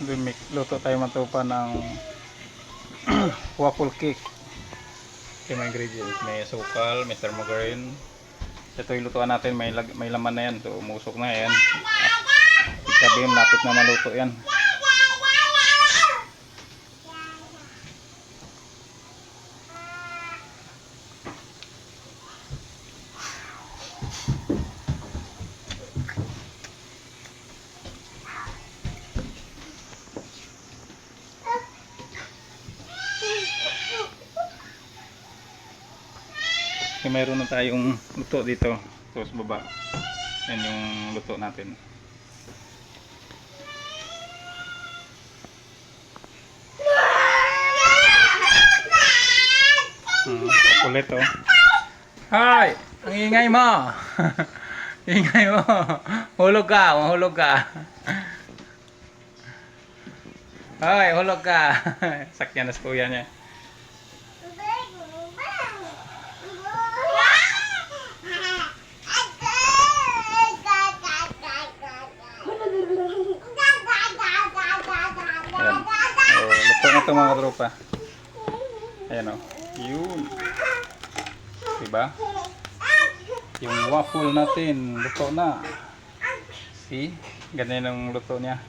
lumik- luto tayo matupa ng waffle cake. Yung mga ingredients. May sukal, may thermogarine. Ito yung lutuan natin. May, may laman na yan. Ito, umusok na yan. Sabihin, lapit na maluto yan. Okay, mayroon na tayong luto dito. Ito sa baba. Yan yung luto natin. Hmm, kulit oh. Hi! Ang ingay mo! ingay mo! Hulog ka! Mahulog ka! Hoy, hulog ka! Sakyan na sa kuya niya. Ayan. So, luto na ito mga tropa. Ayan o. Yun. Diba? Yung waffle natin, luto na. See? Ganyan ang luto niya.